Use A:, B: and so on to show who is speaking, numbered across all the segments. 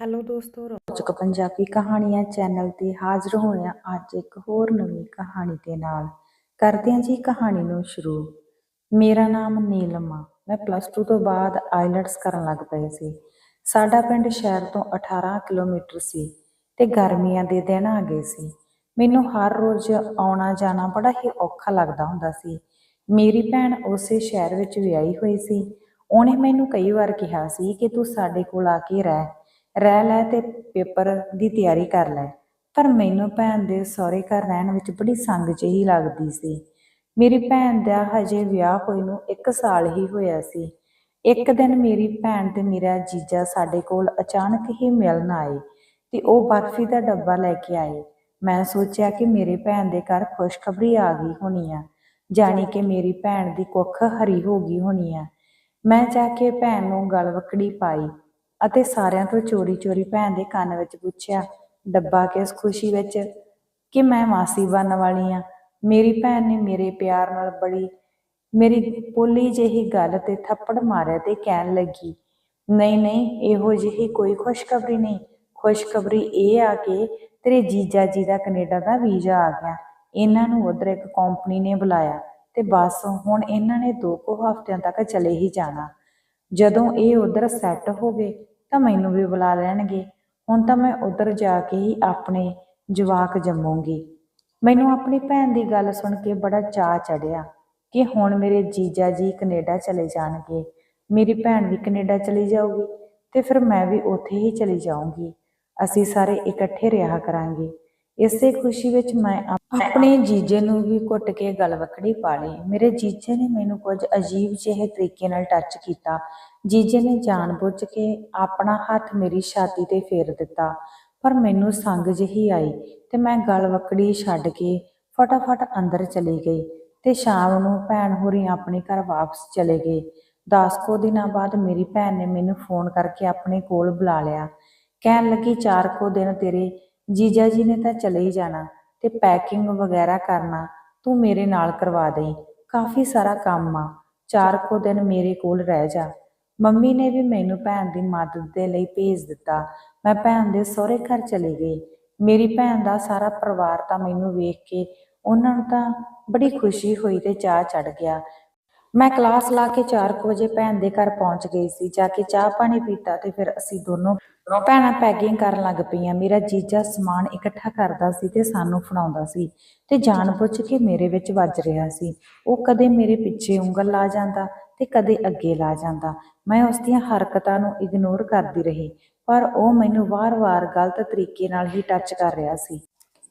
A: Hello ਦੋਸਤੋ ਰੋਚਕ ਪੰਜਾਬੀ ਕਹਾਣੀਆਂ ਚੈਨਲ ਤੇ ਹਾਜ਼ਰ ਹੋਇਆ ਅੱਜ ਇੱਕ ਹੋਰ ਨਵੀਂ ਕਹਾਣੀ ਦੇ ਨਾਲ। ਕਰਦੇ ਹਾਂ ਜੀ ਕਹਾਣੀ ਨੂੰ ਸ਼ੁਰੂ। ਮੇਰਾ ਨਾਮ ਨੀਲਮ ਆ ਮੈਂ ਪਲੱਸ 2 ਤੋਂ ਬਾਅਦ ਆਈਲਟਸ ਕਰਨ ਲੱਗ ਪਈ ਸੀ। ਸਾਡਾ ਪਿੰਡ ਸ਼ਹਿਰ ਤੋਂ 18 ਕਿਲੋਮੀਟਰ ਸੀ ਤੇ ਗਰਮੀਆਂ ਦੇ ਦਿਨ ਆ ਗਏ ਸੀ। ਮੈਨੂੰ ਹਰ ਰੋਜ਼ ਆਉਣਾ ਜਾਣਾ ਬੜਾ ਹੀ ਔਖਾ ਲੱਗਦਾ ਹੁੰਦਾ ਸੀ। ਮੇਰੀ ਭੈਣ ਉਸੇ ਸ਼ਹਿਰ ਵਿੱਚ ਵਿਆਹੀ ਹੋਈ ਸੀ। ਉਹਨੇ ਮੈਨੂੰ ਕਈ ਵਾਰ ਕਿਹਾ ਸੀ ਕਿ ਤੂੰ ਸਾਡੇ ਕੋਲ ਆ ਕੇ ਰਹਿ। ਰਹਿ ਲੈ ਤੇ ਪੇਪਰ ਦੀ ਤਿਆਰੀ ਕਰ ਲੈ। ਪਰ ਮੈਨੂੰ ਭੈਣ ਦੇ ਸਹੁਰੇ ਘਰ ਰਹਿਣ ਵਿੱਚ ਬੜੀ ਸੰਗ ਜਿਹੀ ਲੱਗਦੀ ਸੀ। ਮੇਰੀ ਭੈਣ ਦਾ ਹਜੇ ਵਿਆਹ ਹੋਏ ਨੂੰ 1 ਸਾਲ ਹੀ ਹੋਇਆ ਸੀ। ਇੱਕ ਦਿਨ ਮੇਰੀ ਭੈਣ ਤੇ ਮੇਰਾ ਜੀਜਾ ਸਾਡੇ ਕੋਲ ਅਚਾਨਕ ਹੀ ਮਿਲਣ ਆਏ ਤੇ ਉਹ ਬਰਫੀ ਦਾ ਡੱਬਾ ਲੈ ਕੇ ਆਏ। ਮੈਂ ਸੋਚਿਆ ਕਿ ਮੇਰੇ ਭੈਣ ਦੇ ਘਰ ਖੁਸ਼ਖਬਰੀ ਆ ਗਈ ਹੋਣੀ ਆ, ਜਾਣੀ ਕਿ ਮੇਰੀ ਭੈਣ ਦੀ ਕੁੱਖ ਹਰੀ ਹੋ ਗਈ ਹੋਣੀ ਆ। ਮੈਂ ਜਾ ਕੇ ਭੈਣ ਨੂੰ ਗਲਵਕੜੀ ਪਾਈ। ਅਤੇ ਸਾਰਿਆਂ ਤੋਂ ਚੋਰੀ ਚੋਰੀ ਭੈਣ ਦੇ ਕੰਨ ਵਿੱਚ ਪੁੱਛਿਆ, ਡੱਬਾ ਕਿਸ ਖੁਸ਼ੀ ਵਿੱਚ? ਕਿ ਮੈਂ ਮਾਸੀ ਬਣਨ ਵਾਲੀ ਆ। ਮੇਰੀ ਭੈਣ ਨੇ ਮੇਰੇ ਪਿਆਰ ਨਾਲ ਬੜੀ, ਮੇਰੀ ਪੋਲੀ ਜਿਹੀ ਗੱਲ ਤੇ ਥੱਪੜ ਮਾਰਿਆ ਤੇ ਕਹਿਣ ਲੱਗੀ, ਨਹੀਂ ਨਹੀਂ, ਇਹੋ ਜਿਹੀ ਕੋਈ ਖੁਸ਼ਖਬਰੀ ਨਹੀਂ। ਖੁਸ਼ਖਬਰੀ ਇਹ ਆ ਕਿ ਤੇਰੇ ਜੀਜਾ ਜੀ ਦਾ ਕੈਨੇਡਾ ਦਾ ਵੀਜ਼ਾ ਆ ਗਿਆ। ਇਹਨਾਂ ਨੂੰ ਉਧਰ ਇੱਕ ਕੰਪਨੀ ਨੇ ਬੁਲਾਇਆ ਤੇ ਬਸ ਹੁਣ ਇਹਨਾਂ ਨੇ ਦੋ ਕੁ ਹਫ਼ਤਿਆਂ ਤੱਕ ਚਲੇ ਹੀ ਜਾਣਾ। ਜਦੋਂ ਇਹ ਉਧਰ ਸੈੱਟ ਹੋ ਗਏ ਤਾਂ ਮੈਨੂੰ ਵੀ ਬੁਲਾ ਲੈਣਗੇ। ਹੁਣ ਤਾਂ ਮੈਂ ਉਧਰ ਜਾ ਕੇ ਹੀ ਆਪਣੇ ਜਵਾਕ ਜੰਮੂੰਗੀ। ਮੈਨੂੰ ਆਪਣੀ ਭੈਣ ਦੀ ਗੱਲ ਸੁਣ ਕੇ ਬੜਾ ਚਾਅ ਚੜਿਆ ਕਿ ਹੁਣ ਮੇਰੇ ਜੀਜਾ ਜੀ ਕੈਨੇਡਾ ਚਲੇ ਜਾਣਗੇ। ਮੇਰੀ ਭੈਣ ਵੀ ਕੈਨੇਡਾ ਚਲੀ ਜਾਊਗੀ ਤੇ ਫਿਰ ਮੈਂ ਵੀ ਉੱਥੇ ਹੀ ਚਲੀ ਜਾਊਂਗੀ। ਅਸੀਂ ਸਾਰੇ ਇਕੱਠੇ ਰਿਹਾ ਕਰਾਂਗੇ। ਇਸੇ ਖੁਸ਼ੀ ਵਿੱਚ ਮੈਂ ਆਪਣੇ ਜੀਜੇ ਨੂੰ ਵੀ ਘੁੱਟ ਕੇ ਗਲਵਕੜੀ ਪਾ ਲਈ। ਮੇਰੇ ਜੀਜੇ ਨੇ ਮੈਨੂੰ ਕੁਝ ਅਜੀਬ ਜਿਹੇ ਤਰੀਕੇ ਨਾਲ ਟੱਚ ਕੀਤਾ। ਜੀਜੇ ਨੇ ਜਾਣਬੁੱਝ ਕੇ ਆਪਣਾ ਹੱਥ ਮੇਰੀ ਛਾਤੀ ਤੇ ਫੇਰ ਦਿੱਤਾ, ਪਰ ਮੈਨੂੰ ਸੰਗ ਜਿਹੀ ਆਈ ਤੇ ਮੈਂ ਗਲਵਕੜੀ ਛੱਡ ਕੇ ਫਟਾਫਟ ਅੰਦਰ ਚਲੀ ਗਈ ਤੇ ਸ਼ਾਮ ਨੂੰ ਭੈਣ ਹੋਰੀ ਆਪਣੇ ਘਰ ਵਾਪਸ ਚਲੇ ਗਏ। ਦਸ ਕੁ ਦਿਨਾਂ ਬਾਅਦ ਮੇਰੀ ਭੈਣ ਨੇ ਮੈਨੂੰ ਫੋਨ ਕਰਕੇ ਆਪਣੇ ਕੋਲ ਬੁਲਾ ਲਿਆ। ਕਹਿਣ ਲੱਗੀ, ਚਾਰ ਕੁ ਦਿਨ ਤੇਰੇ ਜੀਜਾ ਜੀ ਨੇ ਤਾਂ ਚਲੇ ਹੀ ਜਾਣਾ ਤੇ ਪੈਕਿੰਗ ਵਗੈਰਾ ਕਰਨਾ ਤੂੰ ਮੇਰੇ ਨਾਲ ਕਰਵਾ ਦੇਈ। ਕਾਫੀ ਸਾਰਾ ਕੰਮ ਆ। ਚਾਰ ਕੁ ਦਿਨ ਮੇਰੇ ਕੋਲ ਰਹਿ ਜਾ। ਮੰਮੀ ਨੇ ਵੀ ਮੈਨੂੰ ਭੈਣ ਦੀ ਮਦਦ ਦੇ ਲਈ ਭੇਜ ਦਿੱਤਾ। ਮੈਂ ਭੈਣ ਦੇ ਸਹੁਰੇ ਘਰ ਚਲੀ ਗਈ। ਮੇਰੀ ਭੈਣ ਦਾ ਸਾਰਾ ਪਰਿਵਾਰ ਤਾਂ ਮੈਨੂੰ ਵੇਖ ਕੇ ਉਹਨਾਂ ਨੂੰ ਤਾਂ ਬੜੀ ਖੁਸ਼ੀ ਹੋਈ ਤੇ ਚਾਹ ਚੜ ਗਿਆ। ਮੈਂ ਕਲਾਸ ਲਾ ਕੇ 4 ਵਜੇ ਭੈਣ ਦੇ ਘਰ ਪਹੁੰਚ ਗਈ ਸੀ, ਜਾ ਕੇ ਚਾਹ ਪਾਣੀ ਪੀਤਾ ਤੇ ਫਿਰ ਅਸੀਂ ਦੋਨੋਂ ਭੈਣਾਂ ਪੈਕਿੰਗ ਕਰਨ ਲੱਗ ਪਈਆਂ। ਮੇਰਾ ਜੀਜਾ ਸਮਾਨ ਇਕੱਠਾ ਕਰਦਾ ਸੀ ਤੇ ਸਾਨੂੰ ਫੜਾਉਂਦਾ ਸੀ ਤੇ ਜਾਣਬੁੱਝ ਕੇ ਮੇਰੇ ਵਿੱਚ ਵੱਜ ਰਿਹਾ ਸੀ। ਉਹ ਕਦੇ ਮੇਰੇ ਪਿੱਛੇ ਉਂਗਲ ਲਾ ਜਾਂਦਾ ਤੇ ਕਦੇ ਅੱਗੇ ਲਾ ਜਾਂਦਾ। ਮੈਂ ਉਸ ਦੀਆਂ ਹਰਕਤਾਂ ਨੂੰ ਇਗਨੋਰ ਕਰਦੀ ਰਹੀ, ਪਰ ਉਹ ਮੈਨੂੰ ਵਾਰ-ਵਾਰ ਗਲਤ ਤਰੀਕੇ ਨਾਲ ਹੀ ਟੱਚ ਕਰ ਰਿਹਾ ਸੀ।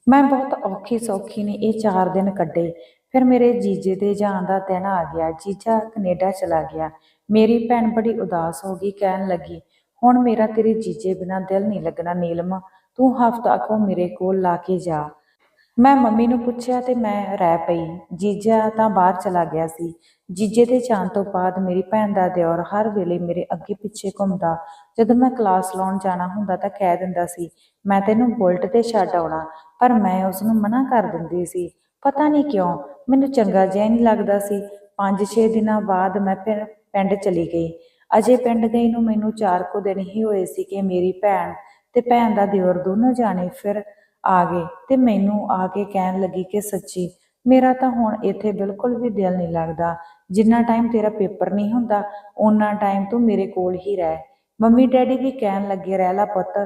A: ਮੈਂ ਬਹੁਤ ਔਖੀ ਸੌਖੀ ਨੇ ਇਹ 4 ਦਿਨ ਕੱਢੇ। ਫਿਰ ਮੇਰੇ ਜੀਜੇ ਦੇ ਜਾਣ ਦਾ ਦਿਨ ਆ ਗਿਆ। ਜੀਜਾ ਕੈਨੇਡਾ ਚਲਾ ਗਿਆ। ਮੇਰੀ ਭੈਣ ਬੜੀ ਉਦਾਸ ਹੋ ਗਈ, ਕਹਿਣ ਲੱਗੀ, ਹੁਣ ਮੇਰਾ ਤੇਰੇ ਜੀਜੇ ਬਿਨਾਂ ਦਿਲ ਨਹੀਂ ਲੱਗਣਾ, ਨੀਲਮ। ਤੂੰ ਹਫ਼ਤਾ ਕੋ ਮੇਰੇ ਕੋਲ ਲਾ ਕੇ ਜਾ। ਮੈਂ ਮੰਮੀ ਨੂੰ ਪੁੱਛਿਆ ਤੇ ਮੈਂ ਰਹਿ ਪਈ। ਜੀਜਾ ਤਾਂ ਬਾਹਰ ਚਲਾ ਗਿਆ ਸੀ। ਜੀਜੇ ਦੇ ਜਾਣ ਤੋਂ ਬਾਅਦ ਮੇਰੀ ਭੈਣ ਦਾ ਦਿਓਰ ਹਰ ਵੇਲੇ ਮੇਰੇ ਅੱਗੇ ਪਿੱਛੇ ਘੁੰਮਦਾ। ਜਦੋਂ ਮੈਂ ਕਲਾਸ ਲਾਉਣ ਜਾਣਾ ਹੁੰਦਾ ਤਾਂ ਕਹਿ ਦਿੰਦਾ ਸੀ, ਮੈਂ ਤੈਨੂੰ ਬੁਲਟ ਤੇ ਛੱਡ ਆਉਣਾ। ਪਰ ਮੈਂ ਉਸ ਨੂੰ ਮਨਾ ਕਰ ਦਿੰਦੀ ਸੀ। ਪਤਾ ਨਹੀਂ ਕਿਉਂ ਮੈਨੂੰ ਚੰਗਾ ਜਿਹਾ ਨਹੀਂ ਲੱਗਦਾ ਸੀ। 5-6 ਦਿਨਾਂ ਬਾਅਦ ਮੈਂ ਫਿਰ ਪਿੰਡ ਚਲੀ ਗਈ। ਅਜੇ ਪਿੰਡ ਗਈ ਨੂੰ ਮੈਨੂੰ 4 ਕੁ ਦਿਨ ਹੀ ਹੋਏ ਸੀ ਕਿ ਮੇਰੀ ਭੈਣ ਤੇ ਭੈਣ ਦਾ ਦਿਓਰ ਦੋਨੋਂ ਜਾਣੇ ਫਿਰ ਆ ਗਏ ਤੇ ਮੈਨੂੰ ਆ ਕੇ ਕਹਿਣ ਲੱਗੀ ਕਿ ਸੱਚੀ, ਮੇਰਾ ਤਾਂ ਹੁਣ ਇੱਥੇ ਬਿਲਕੁਲ ਵੀ ਦਿਲ ਨਹੀਂ ਲੱਗਦਾ। ਜਿੰਨਾ ਟਾਈਮ ਤੇਰਾ ਪੇਪਰ ਨਹੀਂ ਹੁੰਦਾ, ਓਨਾ ਟਾਈਮ ਤੂੰ ਮੇਰੇ ਕੋਲ ਹੀ ਰਹਿ। ਮੰਮੀ ਡੈਡੀ ਵੀ ਕਹਿਣ ਲੱਗੇ, ਰਹਿ ਲਾ ਪੁੱਤ,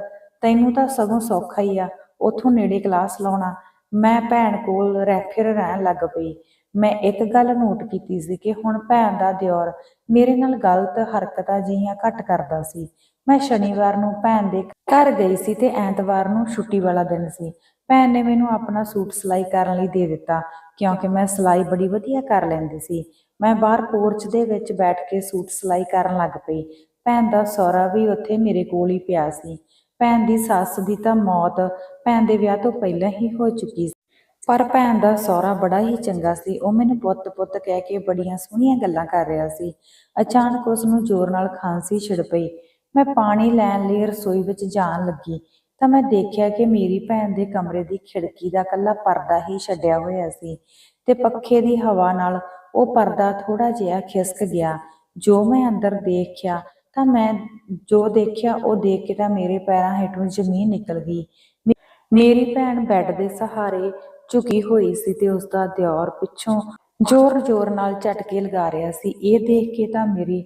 A: ਤੈਨੂੰ ਤਾਂ ਸਗੋਂ ਸੌਖਾ ਹੀ ਆ। ਉਥੋਂ ਨੇੜੇ ਕਲਾਸ ਲਾਉਣਾ ਮੈਂ ਭੈਣ ਕੋਲ ਰਹਿ ਫਿਰ ਰਹਿਣ ਲੱਗ ਪਈ। ਮੈਂ ਇੱਕ ਗੱਲ ਨੋਟ ਕੀਤੀ ਸੀ ਕਿ ਹੁਣ ਭੈਣ ਦਾ ਦਿਓਰ ਮੇਰੇ ਨਾਲ ਗਲਤ ਹਰਕਤਾਂ ਜਿਹੀਆਂ ਘੱਟ ਕਰਦਾ ਸੀ। ਮੈਂ ਸ਼ਨੀਵਾਰ ਨੂੰ ਭੈਣ ਦੇ ਘਰ ਗਈ ਸੀ ਤੇ ਐਤਵਾਰ ਨੂੰ ਛੁੱਟੀ ਵਾਲਾ ਦਿਨ ਸੀ। ਭੈਣ ਨੇ ਮੈਨੂੰ ਆਪਣਾ ਸੂਟ ਸਿਲਾਈ ਕਰਨ ਲਈ ਦੇ ਦਿੱਤਾ, ਕਿਉਂਕਿ ਮੈਂ ਸਿਲਾਈ ਬੜੀ ਵਧੀਆ ਕਰ ਲੈਂਦੀ ਸੀ। ਮੈਂ ਬਾਹਰ ਪੋਰਚ ਦੇ ਵਿੱਚ ਬੈਠ ਕੇ ਸੂਟ ਸਿਲਾਈ ਕਰਨ ਲੱਗ ਪਈ। ਭੈਣ ਦਾ ਸਹੁਰਾ ਵੀ ਉੱਥੇ ਮੇਰੇ ਕੋਲ ਹੀ ਪਿਆ ਸੀ। ਭੈਣ ਦੀ ਸੱਸ ਦੀ ਤਾਂ ਮੌਤ ਭੈਣ ਦੇ ਵਿਆਹ ਤੋਂ ਪਹਿਲਾਂ ਹੀ ਹੋ ਚੁੱਕੀ ਸੀ। ਪਰ ਭੈਣ ਦਾ ਸਹੁਰਾ ਬੜਾ ਹੀ ਚੰਗਾ ਸੀ। ਉਹ ਮੈਨੂੰ ਪੁੱਤ-ਪੁੱਤ ਕਹਿ ਕੇ ਬੜੀਆਂ ਸੋਹਣੀਆਂ ਗੱਲਾਂ ਕਰ ਰਿਹਾ ਸੀ। ਅਚਾਨਕ ਉਸ ਨੂੰ ਜ਼ੋਰ ਨਾਲ ਖਾਂਸੀ ਛਿੜ ਪਈ। ਮੈਂ ਪਾਣੀ ਲੈਣ ਲਈ ਰਸੋਈ ਵਿੱਚ ਜਾਣ ਲੱਗੀ ਤਾਂ ਮੈਂ ਦੇਖਿਆ ਕਿ ਮੇਰੀ ਭੈਣ ਦੇ ਕਮਰੇ ਦੀ ਖਿੜਕੀ ਦਾ ਕੱਲਾ ਪਰਦਾ ਹੀ ਛੱਡਿਆ ਹੋਇਆ ਸੀ ਤੇ ਪੱਖੇ ਦੀ ਹਵਾ ਨਾਲ ਉਹ ਪਰਦਾ ਥੋੜਾ ਜਿਹਾ ਖਿਸਕ ਗਿਆ। ਜੋ ਮੈਂ ਅੰਦਰ ਦੇਖਿਆ ਤਾਂ ਮੈਂ ਜੋ ਦੇਖਿਆ, ਉਹ ਦੇਖ ਕੇ ਤਾਂ ਮੇਰੇ ਪੈਰਾਂ ਹੇਠੋਂ ਜ਼ਮੀਨ ਨਿਕਲ ਗਈ। ਮੇਰੀ ਭੈਣ ਬੈੱਡ ਦੇ ਸਹਾਰੇ ਝੁਕੀ ਹੋਈ ਸੀ ਤੇ ਉਸ ਦਾ ਦਿਓਰ ਪਿੱਛੋਂ ਜ਼ੋਰ-ਜ਼ੋਰ ਨਾਲ ਝਟਕੇ ਲਗਾ ਰਿਹਾ ਸੀ। ਇਹ ਦੇਖ ਕੇ ਤਾਂ ਮੇਰੀ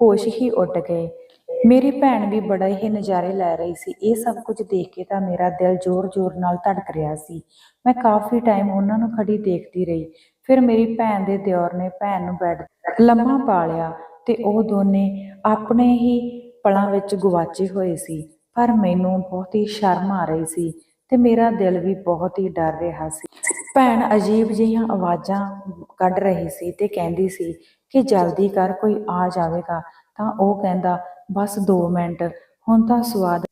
A: ਹੋਸ਼ ਹੀ ਉੱਡ ਗਏ ਮੇਰੀ ਭੈਣ ਵੀ ਬੜਾ ਹੀ ਨਜ਼ਾਰੇ ਲੈ ਰਹੀ ਸੀ। ਇਹ ਸਭ ਕੁਝ ਦੇਖ ਕੇ ਤਾਂ ਮੇਰਾ ਦਿਲ ਜ਼ੋਰ-ਜ਼ੋਰ ਨਾਲ ਧੜਕ ਰਿਹਾ ਸੀ। ਮੈਂ ਕਾਫੀ ਟਾਈਮ ਉਹਨਾਂ ਨੂੰ ਖੜੀ ਦੇਖਦੀ ਰਹੀ। ਫਿਰ ਮੇਰੀ ਭੈਣ ਦੇ ਦਿਓਰ ਨੇ ਭੈਣ ਨੂੰ ਬੈੱਡ ਲੰਮਾ ਪਾ ਲਿਆ ਤੇ ਉਹ ਦੋਨੇ ਆਪਣੇ ਹੀ ਪਲਾਂ ਵਿੱਚ ਗੁਆਚੇ ਹੋਏ ਸੀ। ਪਰ ਮੈਨੂੰ ਬਹੁਤ ਹੀ ਸ਼ਰਮ ਆ ਰਹੀ ਸੀ ਤੇ ਮੇਰਾ ਦਿਲ ਵੀ ਬਹੁਤ ਹੀ ਡਰ ਰਿਹਾ ਸੀ। ਭੈਣ ਅਜੀਬ ਜਿਹੀਆਂ ਆਵਾਜ਼ਾਂ ਕੱਢ ਰਹੀ ਸੀ ਤੇ ਕਹਿੰਦੀ ਸੀ ਕਿ ਜਲਦੀ ਕਰ, ਕੋਈ ਆ ਜਾਵੇਗਾ। ਤਾਂ ਉਹ ਕਹਿੰਦਾ, ਬਸ 2 ਮਿੰਟ, ਹੁਣ ਤਾਂ ਸਵਾਦ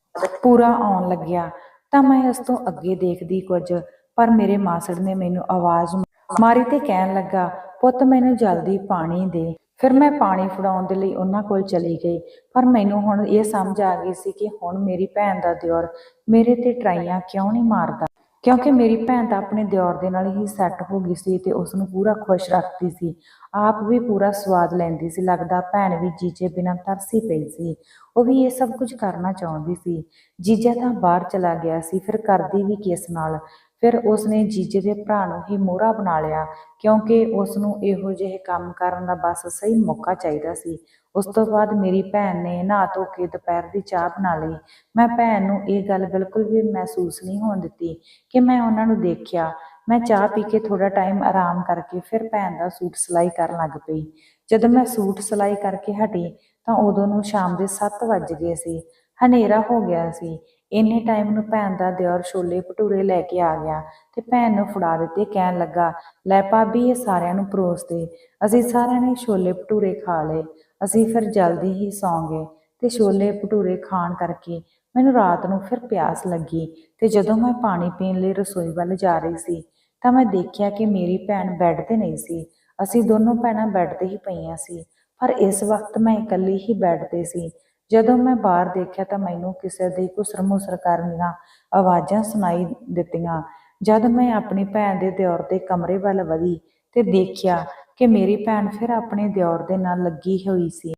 A: ਪੂਰਾ ਆਉਣ ਲੱਗਿਆ। ਤਾਂ ਮੈਂ ਇਸ ਤੋਂ ਅੱਗੇ ਦੇਖਦੀ ਕੁਝ। ਪਰ ਮੇਰੇ ਮਾਸੜ ਨੇ ਮੈਨੂੰ ਆਵਾਜ਼ ਮਾਰੀ ਤੇ ਕਹਿਣ ਲੱਗਾ, ਪੁੱਤ, ਮੈਨੂੰ ਜਲਦੀ ਪਾਣੀ ਦੇ। ਫਿਰ ਮੈਂ ਪਾਣੀ ਫੜਾਉਣ ਦੇ ਲਈ ਉਹਨਾਂ ਕੋਲ ਚਲੀ ਗਈ। ਪਰ ਮੈਨੂੰ ਹੁਣ ਇਹ ਸਮਝ ਆ ਗਈ ਸੀ ਕਿ ਹੁਣ ਮੇਰੀ ਭੈਣ ਦਾ ਦਿਓਰ ਮੇਰੇ ਤੇ ਟਰਾਈਆਂ ਕਿਉਂ ਨਹੀਂ ਮਾਰਦਾ? ਕਿਉਂਕਿ ਮੇਰੀ ਭੈਣ ਤਾਂ ਆਪਣੇ ਦਿਓਰ ਦੇ ਨਾਲ ਹੀ ਸੈੱਟ ਹੋ ਗਈ ਸੀ ਤੇ ਉਸ ਨੂੰ ਪੂਰਾ ਖੁਸ਼ ਰੱਖਦੀ ਸੀ। ਆਪ ਵੀ ਪੂਰਾ ਸਵਾਦ ਲੈਂਦੀ ਸੀ। ਲੱਗਦਾ ਭੈਣ ਵੀ ਜੀਜੇ ਬਿਨਾਂ ਤਰਸੀ ਪਈ ਸੀ। ਉਹ ਵੀ ਇਹ ਸਭ ਕੁਝ ਕਰਨਾ ਚਾਹੁੰਦੀ ਸੀ। ਜੀਜਾ ਤਾਂ ਬਾਹਰ ਚਲਾ ਗਿਆ ਸੀ, ਫਿਰ ਕਰਦੀ ਵੀ ਕਿਸ ਨਾਲ? ਫਿਰ ਉਸਨੇ ਜੀਜੇ ਦੇ ਭਰਾ ਨੂੰ ਹੀ ਮੋਹਰਾ ਬਣਾ ਲਿਆ, ਕਿਉਂਕਿ ਉਸ ਨੂੰ ਇਹੋ ਜਿਹੇ ਕੰਮ ਕਰਨ ਦਾ ਬਸ ਸਹੀ ਮੌਕਾ ਚਾਹੀਦਾ ਸੀ। ਉਸ ਤੋਂ ਬਾਅਦ ਮੇਰੀ ਭੈਣ ਨੇ ਨਹਾ ਧੋ ਕੇ ਦੁਪਹਿਰ ਦੀ ਚਾਹ ਬਣਾ ਲਈ। ਮੈਂ ਭੈਣ ਨੂੰ ਇਹ ਗੱਲ ਬਿਲਕੁਲ ਵੀ ਮਹਿਸੂਸ ਨਹੀਂ ਹੋਣ ਦਿੱਤੀ ਕਿ ਮੈਂ ਉਹਨਾਂ ਨੂੰ ਦੇਖਿਆ। ਮੈਂ ਚਾਹ ਪੀ ਕੇ ਥੋੜਾ ਟਾਈਮ ਆਰਾਮ ਕਰਕੇ ਫਿਰ ਭੈਣ ਦਾ ਸੂਟ ਸਿਲਾਈ ਕਰਨ ਲੱਗ ਪਈ। ਜਦੋਂ ਮੈਂ ਸੂਟ ਸਿਲਾਈ ਕਰਕੇ ਹਟੀ ਤਾਂ ਉਦੋਂ ਨੂੰ ਸ਼ਾਮ ਦੇ 7 ਵੱਜ ਗਏ ਸੀ। ਹਨੇਰਾ ਹੋ ਗਿਆ ਸੀ। ਇੰਨੇ ਟਾਈਮ ਨੂੰ ਭੈਣ ਦਾ ਦਿਓਰ ਛੋਲੇ ਭਟੂਰੇ ਲੈ ਕੇ ਆ ਗਿਆ ਤੇ ਭੈਣ ਨੂੰ ਫੜਾ ਦਿੱਤੇ, ਕਹਿਣ ਲੱਗਾ, ਲੈ ਭਾਬੀ, ਇਹ ਸਾਰਿਆਂ ਨੂੰ ਪਰੋਸ ਦੇ। ਅਸੀਂ ਸਾਰਿਆਂ ਨੇ ਛੋਲੇ ਭਟੂਰੇ ਖਾ ਲਏ। ਅਸੀਂ ਫਿਰ ਜਲਦੀ ਹੀ ਸੌਂ ਗਏ ਤੇ ਛੋਲੇ ਭਟੂਰੇ ਖਾਣ ਕਰਕੇ ਮੈਨੂੰ ਰਾਤ ਨੂੰ ਫਿਰ ਪਿਆਸ ਲੱਗੀ ਤੇ ਜਦੋਂ ਮੈਂ ਪਾਣੀ ਪੀਣ ਲਈ ਰਸੋਈ ਵੱਲ ਜਾ ਰਹੀ ਸੀ, ਤਾਂ ਮੈਂ ਦੇਖਿਆ ਕਿ ਮੇਰੀ ਭੈਣ ਬੈੱਡ ਤੇ ਨਹੀਂ ਸੀ। ਅਸੀਂ ਦੋਨੋਂ ਭੈਣਾਂ ਬੈੱਡ ਤੇ ਹੀ ਪਈਆਂ ਸੀ, ਪਰ ਇਸ ਵਕਤ ਮੈਂ ਇਕੱਲੀ ਹੀ ਬੈੱਡ ਤੇ ਸੀ। ਜਦੋਂ ਮੈਂ ਬਾਹਰ ਦੇਖਿਆ ਤਾਂ ਮੈਨੂੰ ਕਿਸੇ ਦੀ ਘੁਸਰ-ਮੁਸਰ ਕਰਨ ਦੀਆਂ ਆਵਾਜ਼ਾਂ ਸੁਣਾਈ ਦਿੱਤੀਆਂ। ਜਦ ਮੈਂ ਆਪਣੀ ਭੈਣ ਦੇ ਦਿਓਰ ਦੇ ਕਮਰੇ ਵੱਲ ਵਧੀ ਤੇ ਦੇਖਿਆ ਕਿ ਮੇਰੀ ਭੈਣ ਫਿਰ ਆਪਣੇ ਦਿਓਰ ਦੇ ਨਾਲ ਲੱਗੀ ਹੋਈ ਸੀ।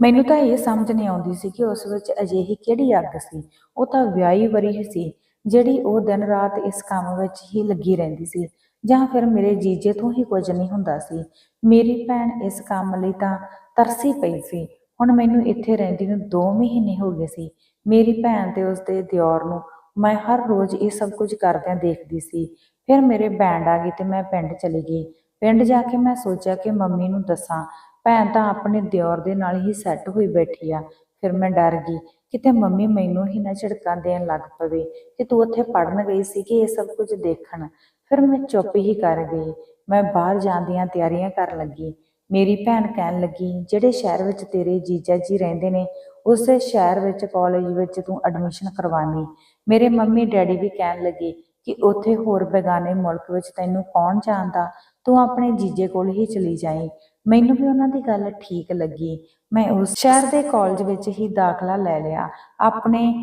A: ਮੈਨੂੰ ਤਾਂ ਇਹ ਸਮਝ ਨਹੀਂ ਆਉਂਦੀ ਸੀ ਕਿ ਉਸ ਵਿੱਚ ਅਜਿਹੀ ਕਿਹੜੀ ਅੱਗ ਸੀ। ਉਹ ਤਾਂ ਵਿਆਹੀ ਵਰੀ ਸੀ, ਜਿਹੜੀ ਉਹ ਦਿਨ ਰਾਤ ਇਸ ਕੰਮ ਵਿੱਚ ਹੀ ਲੱਗੀ ਰਹਿੰਦੀ ਸੀ, ਜਾਂ ਫਿਰ ਮੇਰੇ ਜੀਜੇ ਤੋਂ ਹੀ ਕੁਝ ਨਹੀਂ ਹੁੰਦਾ ਸੀ। ਮੇਰੀ ਭੈਣ ਇਸ ਕੰਮ ਲਈ ਤਾਂ ਤਰਸੀ ਪਈ ਸੀ। ਹੁਣ ਮੈਨੂੰ ਇੱਥੇ ਰਹਿੰਦੀ ਨੂੰ 2 ਮਹੀਨੇ ਹੋ ਗਏ ਸੀ। ਮੇਰੀ ਭੈਣ ਤੇ ਉਸਦੇ ਦਿਓਰ ਨੂੰ ਮੈਂ ਹਰ ਰੋਜ਼ ਇਹ ਸਭ ਕੁਝ ਕਰਦਿਆਂ ਦੇਖਦੀ ਸੀ। ਫਿਰ ਮੇਰੇ ਬੈਂਡ ਆ ਗਈ ਤੇ ਮੈਂ ਪਿੰਡ ਚਲੀ ਗਈ। ਪਿੰਡ ਜਾ ਕੇ ਮੈਂ ਸੋਚਿਆ ਕਿ ਮੰਮੀ ਨੂੰ ਦੱਸਾਂ, ਭੈਣ ਤਾਂ ਆਪਣੇ ਦਿਓਰ ਦੇ ਨਾਲ ਹੀ ਸੈੱਟ ਹੋਈ ਬੈਠੀ ਆ। ਫਿਰ ਮੈਂ ਡਰ ਗਈ, ਕਿਤੇ ਮੰਮੀ ਮੈਨੂੰ ਹੀ ਨਾ ਝਿੜਕਾਂ ਦੇਣ ਲੱਗ ਪਵੇ ਕਿ ਤੂੰ ਉੱਥੇ ਪੜਨ ਗਈ ਸੀ ਕਿ ਇਹ ਸਭ ਕੁਝ ਦੇਖਣ। ਫਿਰ ਮੈਂ ਚੁੱਪ ਹੀ ਕਰ ਗਈ। ਮੈਂ ਬਾਹਰ ਜਾਣ ਦੀਆਂ ਤਿਆਰੀਆਂ ਕਰਨ ਲੱਗੀ। ਮੇਰੀ ਭੈਣ ਕਹਿਣ ਲੱਗੀ, ਜਿਹੜੇ ਸ਼ਹਿਰ ਵਿੱਚ ਤੇਰੇ ਜੀਜਾ ਜੀ ਰਹਿੰਦੇ ਨੇ, ਉਸੇ ਸ਼ਹਿਰ ਵਿੱਚ ਕਾਲਜ ਵਿੱਚ ਤੂੰ ਐਡਮਿਸ਼ਨ ਕਰਵਾਨੀ ਮੇਰੇ ਮੰਮੀ ਡੈਡੀ ਵੀ ਕਹਿਣ ਲੱਗੇ ਕਿ ਉੱਥੇ ਹੋਰ ਬੇਗਾਨੇ ਮੁਲਕ ਵਿੱਚ ਤੈਨੂੰ ਕੌਣ ਜਾਣਦਾ? ਤੂੰ ਆਪਣੇ ਜੀਜੇ ਕੋਲ ਹੀ ਚਲੀ ਜਾਈਂ। ਮੈਨੂੰ ਵੀ ਉਹਨਾਂ ਦੀ ਗੱਲ ਠੀਕ ਲੱਗੀ। ਮੈਂ ਉਸ ਸ਼ਹਿਰ ਦੇ ਕਾਲਜ ਵਿੱਚ ਹੀ ਦਾਖਲਾ ਲੈ ਲਿਆ। ਆਪਣੇ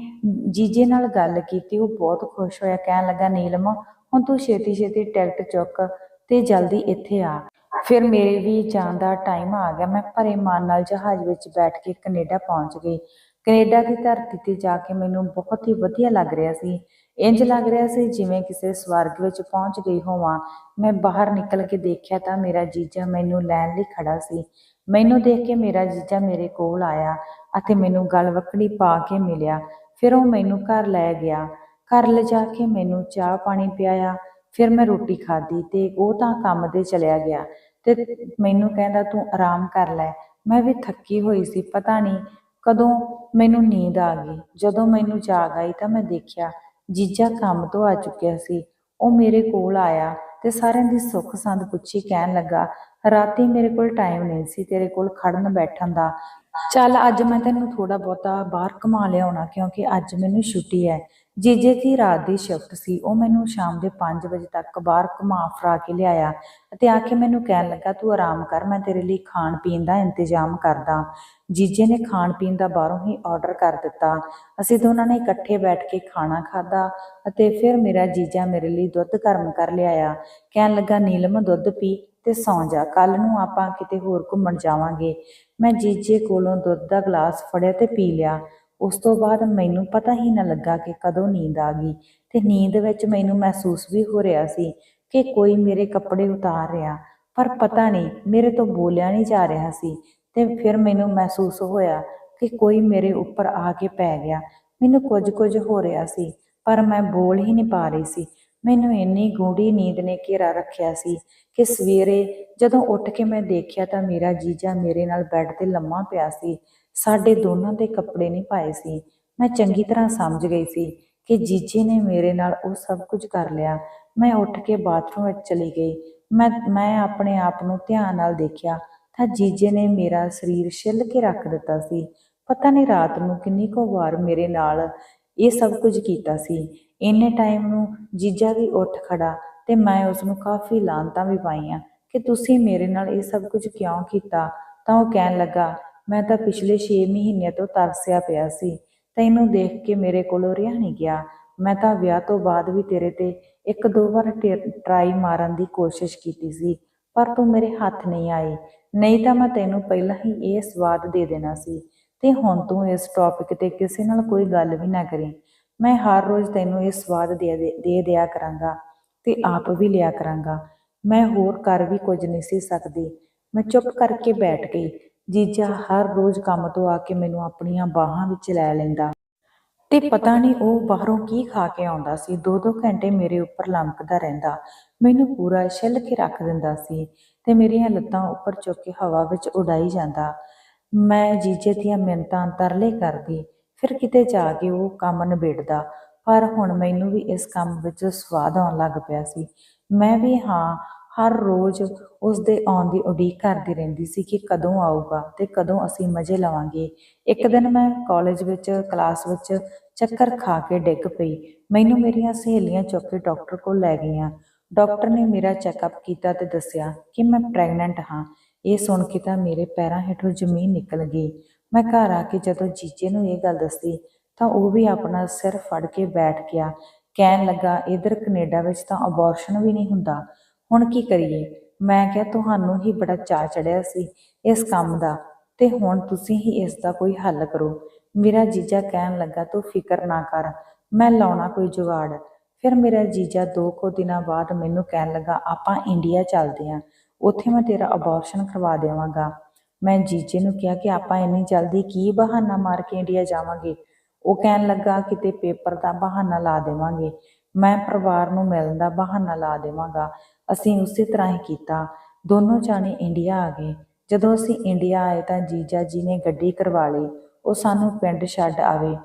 A: ਜੀਜੇ ਨਾਲ ਗੱਲ ਕੀਤੀ, ਉਹ ਬਹੁਤ ਖੁਸ਼ ਹੋਇਆ, ਕਹਿਣ ਲੱਗਾ, ਨੀਲਮ, ਹੁਣ ਤੂੰ ਛੇਤੀ ਛੇਤੀ ਟਿਕਟ ਚੁੱਕ। ਤੇ ਜਲਦੀ ਇੱਥੇ ਆ। ਫਿਰ ਮੇਰੇ ਵੀ ਜਾਣ ਦਾ ਟਾਈਮ ਆ ਗਿਆ। ਮੈਂ ਭਰੇ ਮਨ ਨਾਲ ਜਹਾਜ਼ ਵਿੱਚ ਬੈਠ ਕੇ ਕੈਨੇਡਾ ਪਹੁੰਚ ਗਈ। ਕੈਨੇਡਾ ਦੀ ਧਰਤੀ ਤੇ ਜਾ ਕੇ ਮੈਨੂੰ ਬਹੁਤ ਹੀ ਵਧੀਆ ਲੱਗ ਰਿਹਾ ਸੀ। ਇੰਜ ਲੱਗ ਰਿਹਾ ਸੀ ਜਿਵੇਂ ਕਿਸੇ ਸਵਰਗ ਵਿੱਚ ਪਹੁੰਚ ਗਈ ਹੋਵਾਂ। ਮੈਂ ਬਾਹਰ ਨਿਕਲ ਕੇ ਦੇਖਿਆ ਤਾਂ ਮੇਰਾ ਜੀਜਾ ਮੈਨੂੰ ਲੈਣ ਲਈ ਖੜਾ ਸੀ। ਮੈਨੂੰ ਦੇਖ ਕੇ ਮੇਰਾ ਜੀਜਾ ਮੇਰੇ ਕੋਲ ਆਇਆ ਅਤੇ ਮੈਨੂੰ ਗਲਵੱਕੜੀ ਪਾ ਕੇ ਮਿਲਿਆ। ਫਿਰ ਉਹ ਮੈਨੂੰ ਘਰ ਲੈ ਗਿਆ। ਘਰ ਲਿਜਾ ਕੇ ਮੈਨੂੰ ਚਾਹ ਪਾਣੀ ਪਿਆਇਆ। ਫਿਰ ਮੈਂ ਰੋਟੀ ਖਾਧੀ ਤੇ ਉਹ ਤਾਂ ਕੰਮ ਤੇ ਚਲਿਆ ਗਿਆ ਤੇ ਮੈਨੂੰ ਕਹਿੰਦਾ, ਤੂੰ ਆਰਾਮ ਕਰ ਲੈ। ਮੈਂ ਵੀ ਥੱਕੀ ਹੋਈ ਸੀ, ਪਤਾ ਨਹੀਂ ਕਦੋਂ ਮੈਨੂੰ ਨੀਂਦ ਆ ਗਈ। ਜਦੋਂ ਮੈਨੂੰ ਜਾਗ ਆਈ ਤਾਂ ਮੈਂ ਦੇਖਿਆ ਜੀਜਾ ਕੰਮ ਤੋਂ ਆ ਚੁੱਕਿਆ ਸੀ। ਉਹ ਮੇਰੇ ਕੋਲ ਆਇਆ ਤੇ ਸਾਰਿਆਂ ਦੀ ਸੁੱਖ ਸੰਦ ਪੁੱਛੀ ਕਹਿਣ ਲੱਗਾ, ਰਾਤੀ ਮੇਰੇ ਕੋਲ ਟਾਈਮ ਨਹੀਂ ਸੀ, ਤੇਰੇ ਕੋਲ ਖੜਨ ਬੈਠਣ ਦਾ। ਚੱਲ ਅੱਜ ਮੈਂ ਤੈਨੂੰ ਥੋੜਾ ਬਹੁਤਾ ਬਾਹਰ ਘੁਮਾ ਲਿਆਉਣਾ ਕਿਉਂਕਿ ਅੱਜ ਮੈਨੂੰ ਛੁੱਟੀ ਹੈ। ਜੀਜੇ ਦੀ ਰਾਤ ਦੀ ਸ਼ਿਫਟ ਸੀ, ਉਹ ਮੈਨੂੰ ਸ਼ਾਮ ਦੇ 5 ਵਜੇ ਤੱਕ ਬਾਹਰ ਘੁਮਾ ਫਰਾ ਕੇ ਲਿਆਇਆ ਅਤੇ ਆ ਮੈਨੂੰ ਕਹਿਣ ਲੱਗਾ, ਤੂੰ ਆਰਾਮ ਕਰ, ਮੈਂ ਤੇਰੇ ਲਈ ਖਾਣ ਪੀਣ ਦਾ ਇੰਤਜ਼ਾਮ ਕਰਦਾ। ਜੀਜੇ ਨੇ ਖਾਣ ਪੀਣ ਦਾ ਬਾਹਰੋਂ ਹੀ ਆਰਡਰ ਕਰ ਦਿੱਤਾ। ਅਸੀਂ ਦੋਨਾਂ ਨੇ ਇਕੱਠੇ ਬੈਠ ਕੇ ਖਾਣਾ ਖਾਦਾ ਅਤੇ ਫਿਰ ਮੇਰਾ ਜੀਜਾ ਮੇਰੇ ਲਈ ਦੁੱਧ ਗਰਮ ਕਰ ਲਿਆਇਆ। ਕਹਿਣ ਲੱਗਾ, ਨੀਲਮ, ਦੁੱਧ ਪੀ ਤੇ ਸੌਂ ਜਾ ਕੱਲ ਨੂੰ ਆਪਾਂ ਕਿਤੇ ਹੋਰ ਘੁੰਮਣ ਜਾਵਾਂਗੇ। ਮੈਂ ਜੀਜੇ ਕੋਲੋਂ ਦੁੱਧ ਦਾ ਗਲਾਸ ਫੜਿਆ ਤੇ ਪੀ ਲਿਆ। ਉਸ ਤੋਂ ਬਾਅਦ ਮੈਨੂੰ ਪਤਾ ਹੀ ਨਾ ਲੱਗਾ ਕਿ ਕਦੋਂ ਨੀਂਦ ਆ ਗਈ ਤੇ ਨੀਂਦ ਵਿੱਚ ਮੈਨੂੰ ਮਹਿਸੂਸ ਵੀ ਹੋ ਰਿਹਾ ਸੀ ਕਿ ਕੋਈ ਮੇਰੇ ਕੱਪੜੇ ਉਤਾਰ ਰਿਹਾ, ਪਰ ਪਤਾ ਨਹੀਂ, ਮੇਰੇ ਤੋਂ ਬੋਲਿਆ ਨਹੀਂ ਜਾ ਰਿਹਾ ਸੀ ਤੇ ਫਿਰ ਮੈਨੂੰ ਮਹਿਸੂਸ ਹੋਇਆ ਕਿ ਕੋਈ ਮੇਰੇ ਉੱਪਰ ਆ ਕੇ ਪੈ ਗਿਆ। ਮੈਨੂੰ ਕੁਝ ਕੁਝ ਹੋ ਰਿਹਾ ਸੀ, ਪਰ ਮੈਂ ਬੋਲ ਹੀ ਨਹੀਂ ਪਾ ਰਹੀ ਸੀ। ਮੈਨੂੰ ਇੰਨੀ ਗੂੜੀ ਨੀਂਦ ਨੇ ਘੇਰਾ ਰੱਖਿਆ ਸੀ ਕਿ ਸਵੇਰੇ ਜਦੋਂ ਉੱਠ ਕੇ ਮੈਂ ਦੇਖਿਆ ਤਾਂ ਮੇਰਾ ਜੀਜਾ ਮੇਰੇ ਨਾਲ ਬੈੱਡ ਤੇ ਲੰਮਾ ਪਿਆ ਸੀ ਸਾਡੇ ਦੋਨਾਂ ਦੇ ਕੱਪੜੇ ਨਹੀਂ ਪਾਏ ਸੀ। ਮੈਂ ਚੰਗੀ ਤਰ੍ਹਾਂ ਸਮਝ ਗਈ ਸੀ ਕਿ ਜੀਜੇ ਨੇ ਮੇਰੇ ਨਾਲ ਉਹ ਸਭ ਕੁਝ ਕਰ ਲਿਆ। ਮੈਂ ਉੱਠ ਕੇ ਬਾਥਰੂਮ ਵਿੱਚ ਚਲੀ ਗਈ। ਮੈਂ ਮੈਂ ਆਪਣੇ ਆਪ ਨੂੰ ਧਿਆਨ ਨਾਲ ਦੇਖਿਆ ਤਾਂ ਜੀਜੇ ਨੇ ਮੇਰਾ ਸਰੀਰ ਛਿੱਲ ਕੇ ਰੱਖ ਦਿੱਤਾ ਸੀ। ਪਤਾ ਨਹੀਂ ਰਾਤ ਨੂੰ ਕਿੰਨੀ ਕੁ ਵਾਰ ਮੇਰੇ ਨਾਲ ਇਹ ਸਭ ਕੁਝ ਕੀਤਾ ਸੀ। ਇੰਨੇ ਟਾਈਮ ਨੂੰ ਜੀਜਾ ਵੀ ਉੱਠ ਖੜਾ ਤੇ ਮੈਂ ਉਸ ਨੂੰ ਕਾਫੀ ਲਾਂਤਾਂ ਵੀ ਪਾਈਆਂ ਕਿ ਤੁਸੀਂ ਮੇਰੇ ਨਾਲ ਇਹ ਸਭ ਕੁਝ ਕਿਉਂ ਕੀਤਾ? ਤਾਂ ਉਹ ਕਹਿਣ ਲੱਗਾ ਮੈਂ ਤਾਂ ਪਿਛਲੇ 6 ਮਹੀਨਿਆਂ ਤੋਂ ਤਰਸਿਆ ਪਿਆ ਸੀ। ਤੈਨੂੰ ਦੇਖ ਕੇ ਮੇਰੇ ਕੋਲੋਂ ਰਿਹਾ ਨਹੀਂ ਗਿਆ। ਮੈਂ ਤਾਂ ਵਿਆਹ ਤੋਂ ਬਾਅਦ ਵੀ ਤੇਰੇ ਤੇ ਇੱਕ ਦੋ ਵਾਰ ਟਰਾਈ ਮਾਰਨ ਦੀ ਕੋਸ਼ਿਸ਼ ਕੀਤੀ ਸੀ, ਪਰ ਤੂੰ ਮੇਰੇ ਹੱਥ ਨਹੀਂ ਆਈ। ਨਹੀਂ ਤਾਂ ਮੈਂ ਤੈਨੂੰ ਪਹਿਲਾਂ ਹੀ ਇਹ ਸਵਾਦ ਦੇ ਦੇਣਾ ਸੀ, ਤੇ ਹੁਣ ਤੂੰ ਇਸ ਟੌਪਿਕ ਤੇ ਕਿਸੇ ਨਾਲ ਕੋਈ ਗੱਲ ਵੀ ਨਾ ਕਰੀ। ਮੈਂ ਹਰ ਰੋਜ਼ ਤੈਨੂੰ ਇਹ ਸਵਾਦ ਦੇ ਦੇ ਦੇ ਦਿਆ ਕਰਾਂਗਾ, ਤੇ ਆਪ ਵੀ ਲਿਆ ਕਰਾਂਗਾ। ਮੈਂ ਹੋਰ ਕਰ ਵੀ ਕੁਝ ਨਹੀਂ ਸੀ ਸਕਦੀ। ਮੈਂ ਚੁੱਪ ਕਰਕੇ ਬੈਠ ਗਈ। ਜੀਜਾ ਹਰ ਰੋਜ਼ ਕੰਮ ਤੋਂ ਆ ਕੇ ਮੈਨੂੰ ਆਪਣੀਆਂ ਬਾਹਾਂ ਵਿੱਚ ਲੈ ਲੈਂਦਾ। ਤੇ ਪਤਾ ਨਹੀਂ ਉਹ ਬਾਹਰੋਂ ਕੀ ਖਾ ਕੇ ਆਉਂਦਾ ਸੀ। ਦੋ ਦੋ ਘੰਟੇ ਮੇਰੇ ਉੱਪਰ ਲੰਮਕਦਾ ਰਹਿੰਦਾ। ਮੈਨੂੰ ਪੂਰਾ ਛਿੱਲ ਕੇ ਰੱਖ ਦਿੰਦਾ ਸੀ ਤੇ ਮੇਰੀਆਂ ਲੱਤਾਂ ਉੱਪਰ ਚੁੱਕ ਕੇ ਹਵਾ ਵਿੱਚ ਉਡਾਈ ਜਾਂਦਾ। ਮੈਂ ਜੀਜੇ ਦੀਆਂ ਮਿੰਨਤਾਂ ਤਰਲੇ ਕਰਦੀ। ਫਿਰ ਕਿਤੇ ਜਾ ਕੇ ਉਹ ਕੰਮ ਨਿਬੇੜਦਾ। ਪਰ ਹੁਣ ਮੈਨੂੰ ਵੀ ਇਸ ਕੰਮ ਵਿੱਚ ਸਵਾਦ ਆਉਣ ਲੱਗ ਪਿਆ ਸੀ। ਮੈਂ ਵੀ ਹਾਂ ਹਰ ਰੋਜ਼ ਉਸ ਦੇ ਆਉਣ ਦੀ ਉਡੀਕ ਕਰਦੀ ਰਹਿੰਦੀ ਸੀ ਕਿ ਕਦੋਂ ਆਊਗਾ ਤੇ ਕਦੋਂ ਅਸੀਂ ਮਜ਼ੇ ਲਵਾਂਗੇ। ਇੱਕ ਦਿਨ ਮੈਂ ਕਾਲਜ ਵਿੱਚ ਕਲਾਸ ਵਿੱਚ ਚੱਕਰ ਖਾ ਕੇ ਡਿੱਗ ਪਈ। ਮੈਨੂੰ ਮੇਰੀਆਂ ਸਹੇਲੀਆਂ ਚੁੱਕ ਕੇ ਡਾਕਟਰ ਕੋਲ ਲੈ ਗਈਆਂ। ਡਾਕਟਰ ਨੇ ਮੇਰਾ ਚੈੱਕਅਪ ਕੀਤਾ ਤੇ ਦੱਸਿਆ ਕਿ ਮੈਂ ਪ੍ਰੈਗਨੈਂਟ ਹਾਂ। ਇਹ ਸੁਣ ਕੇ ਤਾਂ ਮੇਰੇ ਪੈਰਾਂ ਹੇਠੋਂ ਜ਼ਮੀਨ ਨਿਕਲ ਗਈ। ਮੈਂ ਘਰ ਆ ਕੇ ਜਦੋਂ ਜੀਜੇ ਨੂੰ ਇਹ ਗੱਲ ਦੱਸੀ ਤਾਂ ਉਹ ਵੀ ਆਪਣਾ ਸਿਰ ਫੜ ਕੇ ਬੈਠ ਗਿਆ। ਕਹਿਣ ਲੱਗਾ, ਇਧਰ ਕੈਨੇਡਾ ਵਿੱਚ ਤਾਂ ਅਬੋਰਸ਼ਨ ਵੀ ਨਹੀਂ ਹੁੰਦਾ। ਹੁਣ ਕੀ ਕਰੀਏ? ਮੈਂ ਕਿਹਾ ਤੁਹਾਨੂੰ ਹੀ ਬੜਾ ਚਾਅ ਚੜਿਆ ਸੀ ਇਸ ਕੰਮ ਦਾ ਤੇ ਹੁਣ ਤੁਸੀਂ ਹੀ ਇਸ ਦਾ ਕੋਈ ਹੱਲ ਕਰੋ। ਮੇਰਾ ਜੀਜਾ ਕਹਿਣ ਲੱਗਾ, ਤੂੰ ਫਿਕਰ ਨਾ ਕਰ, ਮੈਂ ਲਾਉਣਾ ਕੋਈ ਜੁਗਾੜ। ਫਿਰ ਮੇਰਾ ਜੀਜਾ ਦੋ ਕੁ ਦਿਨਾਂ ਬਾਅਦ ਮੈਨੂੰ ਕਹਿਣ ਲੱਗਾ, ਆਪਾਂ ਇੰਡੀਆ ਚੱਲਦੇ ਆਂ, ਉੱਥੇ ਮੈਂ ਤੇਰਾ ਅਬੋਰਸ਼ਨ ਕਰਵਾ ਦੇਵਾਂਗਾ। ਮੈਂ ਜੀਜੇ ਨੂੰ ਕਿਹਾ ਕਿ ਆਪਾਂ ਇੰਨੀ ਜਲਦੀ ਕੀ ਬਹਾਨਾ ਮਾਰ ਕੇ ਇੰਡੀਆ ਜਾਵਾਂਗੇ? ਉਹ ਕਹਿਣ ਲੱਗਾ, ਕਿਤੇ ਪੇਪਰ ਦਾ ਬਹਾਨਾ ਲਾ ਦੇਵਾਂਗੇ। ਮੈਂ ਪਰਿਵਾਰ ਨੂੰ ਮਿਲਣ ਦਾ ਬਹਾਨਾ ਲਾ ਦੇਵਾਂਗਾ। ਅਸੀਂ ਉਸੇ ਤਰ੍ਹਾਂ ਹੀ ਕੀਤਾ। ਦੋਨੋਂ ਜਾਣੇ ਇੰਡੀਆ ਆ ਗਏ। ਜਦੋਂ ਅਸੀਂ ਇੰਡੀਆ ਆਏ ਤਾਂ ਜੀਜਾ ਜੀ ਨੇ ਗੱਡੀ ਕਰਵਾ ਲਈ। ਉਹ ਸਾਨੂੰ ਪਿੰਡ ਛੱਡ ਆਵੇ।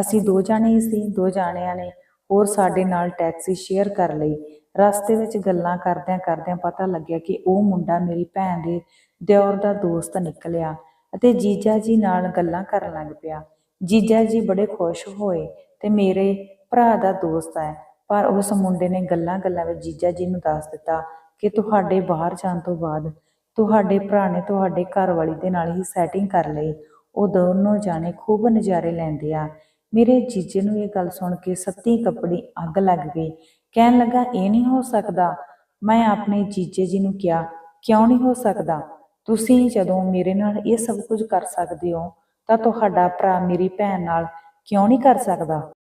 A: ਅਸੀਂ ਦੋ ਜਾਣੇ ਹੀ ਸੀ। ਦੋ ਜਾਣਿਆਂ ਨੇ ਹੋਰ ਸਾਡੇ ਨਾਲ ਟੈਕਸੀ ਸ਼ੇਅਰ ਕਰ ਲਈ। ਰਸਤੇ ਵਿੱਚ ਗੱਲਾਂ ਕਰਦਿਆਂ ਕਰਦਿਆਂ ਪਤਾ ਲੱਗਿਆ ਕਿ ਉਹ ਮੁੰਡਾ ਮੇਰੀ ਭੈਣ ਦੇ ਦਿਓਰ ਦਾ ਦੋਸਤ ਨਿਕਲਿਆ ਅਤੇ ਜੀਜਾ ਜੀ ਨਾਲ ਗੱਲਾਂ ਕਰਨ ਲੱਗ ਪਿਆ। ਜੀਜਾ ਜੀ ਬੜੇ ਖੁਸ਼ ਹੋਏ ਤੇ ਮੇਰੇ ਭਰਾ ਦਾ ਦੋਸਤ ਹੈ। ਪਰ ਉਸ ਮੁੰਡੇ ਨੇ ਗੱਲਾਂ ਗੱਲਾਂ ਵਿੱਚ ਜੀਜਾ ਜੀ ਨੂੰ ਦੱਸ ਦਿੱਤਾ ਕਿ ਤੁਹਾਡੇ ਬਾਹਰ ਜਾਣ ਤੋਂ ਬਾਅਦ ਤੁਹਾਡੇ ਭਰਾ ਨੇ ਤੁਹਾਡੇ ਘਰ ਵਾਲੀ ਦੇ ਨਾਲ ਹੀ ਸੈਟਿੰਗ ਕਰ ਲਈ। ਉਹ ਦੋਨੋਂ ਜਾਣੇ ਖੂਬ ਨਜ਼ਾਰੇ ਲੈਂਦੇ ਆ। ਮੇਰੇ ਜੀਜੇ ਨੂੰ ਇਹ ਗੱਲ ਸੁਣ ਕੇ ਸੱਤੀ ਕੱਪੜੀ ਅੱਗ ਲੱਗ ਗਈ। ਕਹਿਣ ਲੱਗਾ, ਇਹ ਨਹੀਂ ਹੋ ਸਕਦਾ। ਮੈਂ ਆਪਣੇ ਜੀਜੇ ਜੀ ਨੂੰ ਕਿਹਾ, ਕਿਉਂ ਨਹੀਂ ਹੋ ਸਕਦਾ? ਤੁਸੀਂ ਜਦੋਂ ਮੇਰੇ ਨਾਲ ਇਹ ਸਭ ਕੁਝ ਕਰ ਸਕਦੇ ਹੋ, ਤਾਂ ਤੁਹਾਡਾ ਭਰਾ ਮੇਰੀ ਭੈਣ ਨਾਲ ਕਿਉਂ ਨਹੀਂ ਕਰ ਸਕਦਾ?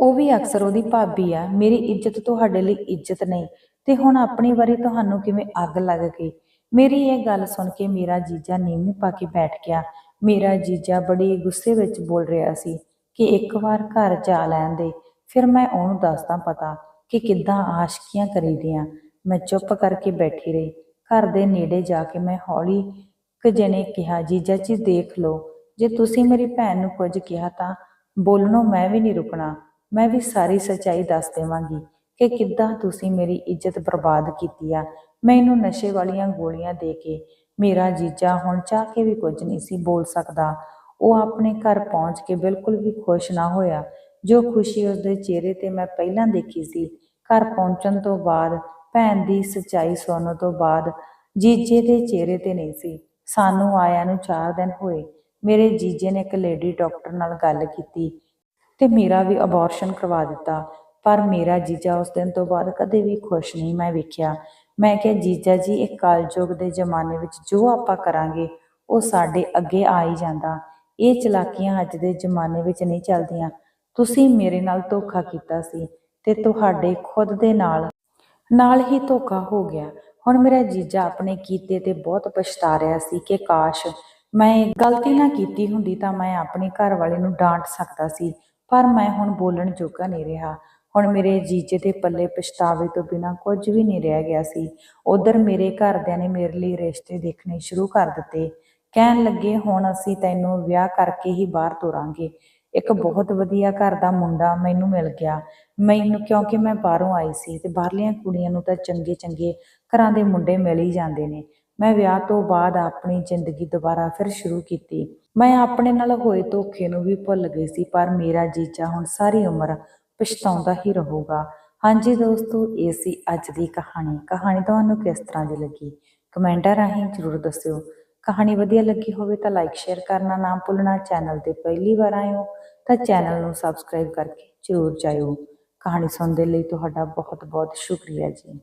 A: ਉਹ ਵੀ ਅਕਸਰ ਉਹਦੀ ਭਾਬੀ ਆ, ਮੇਰੀ ਇੱਜ਼ਤ ਤੁਹਾਡੇ ਲਈ ਇੱਜ਼ਤ ਨਹੀਂ। ਤੇ ਹੁਣ ਆਪਣੀ ਵਾਰੀ ਤੁਹਾਨੂੰ ਕਿਵੇਂ ਅੱਗ ਲੱਗ ਗਈ? ਮੇਰੀ ਇਹ ਗੱਲ ਸੁਣ ਕੇ ਮੇਰਾ ਜੀਜਾ ਨੀਵੀਂ ਪਾ ਕੇ ਬੈਠ ਗਿਆ। ਮੇਰਾ ਜੀਜਾ ਬੜੀ ਗੁੱਸੇ ਵਿੱਚ ਬੋਲ ਰਿਹਾ ਸੀ ਕਿ ਇੱਕ ਵਾਰ ਘਰ ਜਾ ਲੈਣ ਦੇ। ਫਿਰ ਮੈਂ ਉਹਨੂੰ ਦੱਸਦਾ ਪਤਾ ਕਿ ਕਿੱਦਾਂ ਆਸ਼ਕੀਆਂ ਕਰੀਦੀਆਂ। ਮੈਂ ਚੁੱਪ ਕਰਕੇ ਬੈਠੀ ਰਹੀ। ਘਰ ਦੇ ਨੇੜੇ ਜਾ ਕੇ ਮੈਂ ਹੌਲੀ ਕੁ ਜਣੇ ਕਿਹਾ, ਜੀਜਾ ਜੀ ਦੇਖ ਲਓ, ਜੇ ਤੁਸੀਂ ਮੇਰੀ ਭੈਣ ਨੂੰ ਕੁਝ ਕਿਹਾ ਤਾਂ ਬੋਲਣੋਂ ਮੈਂ ਵੀ ਨਹੀਂ ਰੁਕਣਾ। ਮੈਂ ਵੀ ਸਾਰੀ ਸੱਚਾਈ ਦੱਸ ਦੇਵਾਂਗੀ ਕਿ ਕਿੱਦਾਂ ਤੁਸੀਂ ਮੇਰੀ ਇੱਜ਼ਤ ਬਰਬਾਦ ਕੀਤੀ ਆ। ਮੈਨੂੰ ਨਸ਼ੇ ਵਾਲੀਆਂ ਗੋਲੀਆਂ ਦੇ ਕੇ ਮੇਰਾ ਜੀਜਾ ਹੁਣ ਚਾਹ ਕੇ ਵੀ ਕੁਝ ਨਹੀਂ ਸੀ ਬੋਲ ਸਕਦਾ। ਉਹ ਆਪਣੇ ਘਰ ਪਹੁੰਚ ਕੇ ਬਿਲਕੁਲ ਵੀ ਖੁਸ਼ ਨਾ ਹੋਇਆ। ਜੋ ਖੁਸ਼ੀ ਉਸਦੇ ਚਿਹਰੇ ਤੇ ਮੈਂ ਪਹਿਲਾਂ ਦੇਖੀ ਸੀ, ਘਰ ਪਹੁੰਚਣ ਤੋਂ ਬਾਅਦ, ਭੈਣ ਦੀ ਸੱਚਾਈ ਸੁਣਨ ਤੋਂ ਬਾਅਦ, ਜੀਜੇ ਦੇ ਚਿਹਰੇ ਤੇ ਨਹੀਂ ਸੀ। ਸਾਨੂੰ ਆਇਆਂ ਨੂੰ 4 ਦਿਨ ਹੋਏ। ਮੇਰੇ ਜੀਜੇ ਨੇ ਇੱਕ ਲੇਡੀ ਡਾਕਟਰ ਨਾਲ ਗੱਲ ਕੀਤੀ। ਤੇ ਮੇਰਾ ਵੀ ਅਬੋਰਸ਼ਨ ਕਰਵਾ ਦਿੱਤਾ। ਪਰ ਮੇਰਾ ਜੀਜਾ ਉਸ ਦਿਨ ਤੋਂ ਬਾਅਦ ਕਦੇ ਵੀ ਖੁਸ਼ ਨਹੀਂ ਮੈਂ ਵੇਖਿਆ। ਮੈਂ ਕਿਹਾ, ਜੀਜਾ ਜੀ, ਇਹ ਕਲਯੁਗ ਦੇ ਜ਼ਮਾਨੇ ਵਿੱਚ ਜੋ ਆਪਾਂ ਕਰਾਂਗੇ, ਉਹ ਸਾਡੇ ਅੱਗੇ ਆ ਹੀ ਜਾਂਦਾ। ਇਹ ਚਲਾਕੀਆਂ ਅੱਜ ਦੇ ਜ਼ਮਾਨੇ ਵਿੱਚ ਨਹੀਂ ਚੱਲਦੀਆਂ। ਤੁਸੀਂ ਮੇਰੇ ਨਾਲ ਧੋਖਾ ਕੀਤਾ ਸੀ ਤੇ ਤੁਹਾਡੇ ਖੁਦ ਦੇ ਨਾਲ। ਨਾਲ ਹੀ ਧੋਖਾ ਹੋ ਗਿਆ। ਹੁਣ ਮੇਰਾ ਜੀਜਾ ਆਪਣੇ ਕੀਤੇ ਤੇ ਬਹੁਤ ਪਛਤਾ ਰਿਹਾ ਸੀ ਕਿ ਕਾਸ਼ ਮੈਂ ਗਲਤੀ ਨਾ ਕੀਤੀ ਹੁੰਦੀ ਤਾਂ ਮੈਂ ਆਪਣੇ ਘਰ ਵਾਲੇ ਨੂੰ ਡਾਂਟ ਸਕਦਾ ਸੀ। ਪਰ ਮੈਂ ਹੁਣ ਬੋਲਣ ਜੋਗਾ ਨਹੀਂ ਰਿਹਾ। ਹੁਣ ਮੇਰੇ ਜੀਜੇ ਦੇ ਪੱਲੇ ਪਛਤਾਵੇ ਤੋਂ ਬਿਨਾ ਕੁਝ ਵੀ ਨਹੀਂ ਰਹਿ ਗਿਆ ਸੀ। ਉਧਰ ਮੇਰੇ ਘਰਦਿਆਂ ਨੇ ਮੇਰੇ ਲਈ ਰਿਸ਼ਤੇ ਦੇਖਣੇ ਸ਼ੁਰੂ ਕਰ ਦਿੱਤੇ। ਕਹਿਣ ਲੱਗੇ, ਹੁਣ ਅਸੀਂ ਤੈਨੂੰ ਵਿਆਹ ਕਰਕੇ ਹੀ ਬਾਹਰ ਤੋਰਾਂਗੇ। ਇੱਕ ਬਹੁਤ ਵਧੀਆ ਘਰ ਦਾ ਮੁੰਡਾ ਮੈਨੂੰ ਮਿਲ ਗਿਆ। ਮੈਨੂੰ ਕਿਉਂਕਿ ਮੈਂ ਬਾਹਰੋਂ ਆਈ ਸੀ ਤੇ ਬਾਹਰਲੀਆਂ ਕੁੜੀਆਂ ਨੂੰ ਤਾਂ ਚੰਗੇ ਚੰਗੇ ਘਰਾਂ ਦੇ ਮੁੰਡੇ ਮਿਲ ਹੀ ਜਾਂਦੇ ਨੇ। ਮੈਂ ਵਿਆਹ ਤੋਂ ਬਾਅਦ ਆਪਣੀ ਜ਼ਿੰਦਗੀ ਦੁਬਾਰਾ ਫਿਰ ਸ਼ੁਰੂ ਕੀਤੀ। ਮੈਂ ਆਪਣੇ ਨਾਲ ਹੋਏ ਧੋਖੇ ਨੂੰ ਵੀ ਭੁੱਲ ਗਈ ਸੀ, ਪਰ ਮੇਰਾ ਜੀਜਾ ਹੁਣ ਸਾਰੀ ਉਮਰ ਪਛਤਾਉਂਦਾ ਹੀ ਰਹੂਗਾ। ਹਾਂਜੀ ਦੋਸਤੋ, ਇਹ ਸੀ ਅੱਜ ਦੀ ਕਹਾਣੀ। ਕਹਾਣੀ ਤੁਹਾਨੂੰ ਕਿਸ ਤਰ੍ਹਾਂ ਦੀ ਲੱਗੀ? ਕਮੈਂਟਾਂ ਰਾਹੀਂ ਜ਼ਰੂਰ ਦੱਸਿਓ। ਕਹਾਣੀ ਵਧੀਆ ਲੱਗੀ ਹੋਵੇ ਤਾਂ ਲਾਈਕ ਸ਼ੇਅਰ ਕਰਨਾ ਨਾ ਭੁੱਲਣਾ। ਚੈਨਲ ਤੇ ਪਹਿਲੀ ਵਾਰ ਆਏ ਹੋ ਤਾਂ ਚੈਨਲ ਨੂੰ ਸਬਸਕ੍ਰਾਈਬ ਕਰਕੇ ਜ਼ਰੂਰ ਜਾਇਓ। ਕਹਾਣੀ ਸੁਣਨ ਦੇ ਲਈ ਤੁਹਾਡਾ ਬਹੁਤ ਬਹੁਤ ਸ਼ੁਕਰੀਆ ਜੀ।